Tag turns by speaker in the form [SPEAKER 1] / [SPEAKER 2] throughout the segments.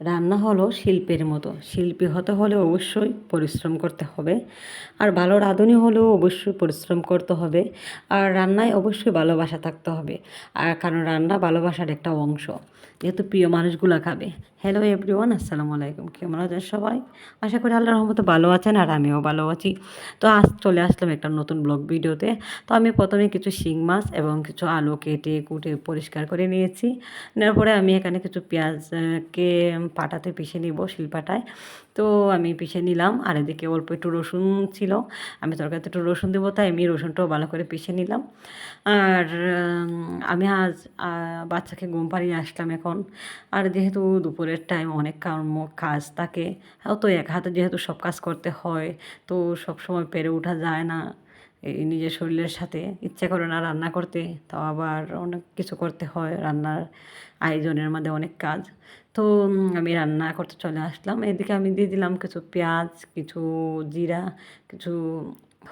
[SPEAKER 1] রান্না হলো শিল্পের মতো। শিল্পী হতে হলে অবশ্যই পরিশ্রম করতে হবে। আর ভালো রাঁধুনি হলেও অবশ্যই পরিশ্রম করতে হবে। আর রান্নায় অবশ্যই ভালোবাসা থাকতে হবে। আর কারণ রান্না ভালোবাসার একটা অংশ। যেহেতু প্রিয় মানুষগুলো খাবে। হ্যালো এভরিওয়ান আসসালামু আলাইকুম। কেমন আছেন সবাই? আশা করি আল্লাহ রহমতে ভালো আছেন আর আমিও ভালো আছি। তো আজ চলে আসলাম একটা নতুন ব্লগ ভিডিওতে। তো আমি প্রথমে কিছু শিং মাছ এবং কিছু আলু কেটে কুটে পরিষ্কার করে নিয়েছি। নেওয়ার পরে আমি এখানে কিছু পেঁয়াজকে পাটাতে পিষে নিব শিলপাটায়। তো আমি পিষে নিলাম, আর এদিকে অল্প একটু রসুন ছিল। আমি তরকারিতে একটু রসুন দেবো, তাই আমি রসুনটাও ভালো করে পিষে নিলাম। আর আমি আজ বাচ্চাকে ঘুম পাড়িয়ে আসলাম এখন। আর যেহেতু দুপুরের টাইম অনেক কর্ম কাজ থাকে তো এক হাতে যেহেতু সব কাজ করতে হয়, তো সব সময় পেরে ওঠা যায় না। এই নিজের শরীরের সাথে ইচ্ছা করে না রান্না করতে, তাও আবার অনেক কিছু করতে হয়, রান্নার আয়োজনের মধ্যে অনেক কাজ। তো আমি রান্না করতে চলে আসলাম। এদিকে আমি দিয়ে দিলাম কিছু পেঁয়াজ, কিছু জিরা, কিছু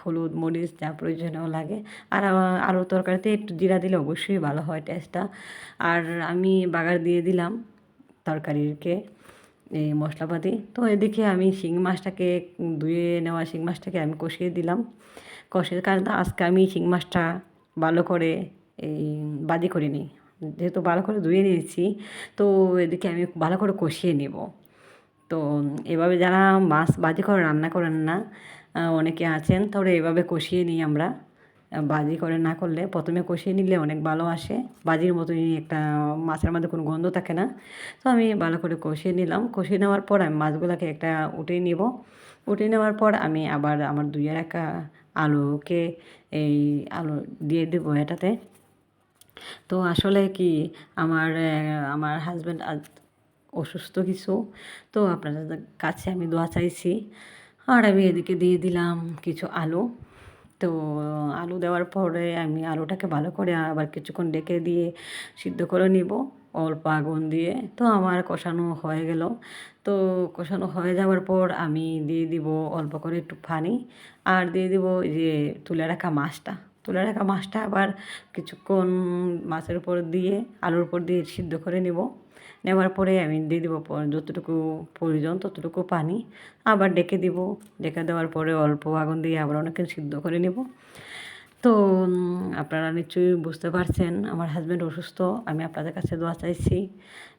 [SPEAKER 1] হলুদ, মরিচ যা প্রয়োজনীয় লাগে। আর আলু তরকারিতে একটু জিরা দিলে অবশ্যই ভালো হয় টেস্টটা। আর আমি বাগার দিয়ে দিলাম তরকারিকে। এই মশলাপাতি। তো এদিকে আমি শিং মাছটাকে, ধুয়ে নেওয়া শিং মাছটাকে আমি কষিয়ে দিলাম। কষিয়ে কারণ আজকে আমি শিং মাছটা ভালো করে এই বাজি করে নিই যেহেতু ভালো করে ধুয়ে নিয়েছি, তো এদিকে আমি ভালো করে কষিয়ে নেব। তো এভাবে যারা মাছ বাজি করে রান্না করেন না অনেকে আছেন, তাহলে এভাবে কষিয়ে নিই আমরা। বাজি করে না করলে প্রথমে কষিয়ে নিলে অনেক ভালো আসে। বাজির মতোই একটা মাছের মধ্যে কোনো গন্ধ থাকে না। তো আমি ভালো করে কষিয়ে নিলাম। কষিয়ে নেওয়ার পর আমি মাছগুলোকে একটা উঠিয়ে নিব। উঠিয়ে নেওয়ার পর আমি আবার আমার দুই রাখা আলুকে এই আলু দিয়ে দেবো এটাতে। তো আসলে কি আমার আমার হাজব্যান্ড আজ অসুস্থ কিছু। তো আপনাদের কাছে আমি দোয়া চাইছি। আর আমি এদিকে দিয়ে দিলাম কিছু আলু। তো আলু দেওয়ার পরে আমি আলুটাকে ভালো করে আবার কিছুক্ষণ ডেকে দিয়ে সিদ্ধ করে নিব অল্প আগুন দিয়ে। তো আমার কষানো হয়ে গেল। তো কষানো হয়ে যাওয়ার পর আমি দিয়ে দিব অল্প করে একটু পানি। আর দিয়ে দিব যে তুলে রাখা মাছটা। তুলে রাখা মাছটা আবার কিছুক্ষণ মাছের উপর দিয়ে, আলুর উপর দিয়ে সিদ্ধ করে নেব। নেওয়ার পরে আমি দিয়ে দেবো যতটুকু প্রয়োজন ততটুকু পানি। আবার ডেকে দিব। ডেকে দেওয়ার পরে অল্প আগুন দিয়ে আবার অনেকক্ষণ সিদ্ধ করে নেব। তো আপনারা নিশ্চয়ই বুঝতে পারছেন, আমার হাজব্যান্ড অসুস্থ। আমি আপনাদের কাছে দোয়া চাইছি।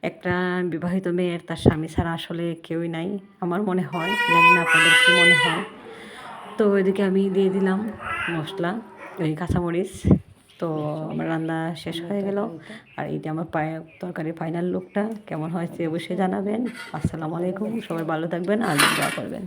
[SPEAKER 1] একটা বিবাহিত মেয়ের তার স্বামী ছাড়া আসলে কেউই নাই, আমার মনে হয়। জানি না আপনাদের কী মনে হয়। তো এদিকে আমি দিয়ে দিলাম মশলা। ওই কাঁচামরিচ। তো আমার রান্না শেষ হয়ে গেল। আর এইটা আমার পায়ে তরকারির ফাইনাল লুকটা কেমন হয়েছে অবশ্যই জানাবেন। আসসালামু আলাইকুম সবাই ভালো থাকবেন আর দোয়া করবেন।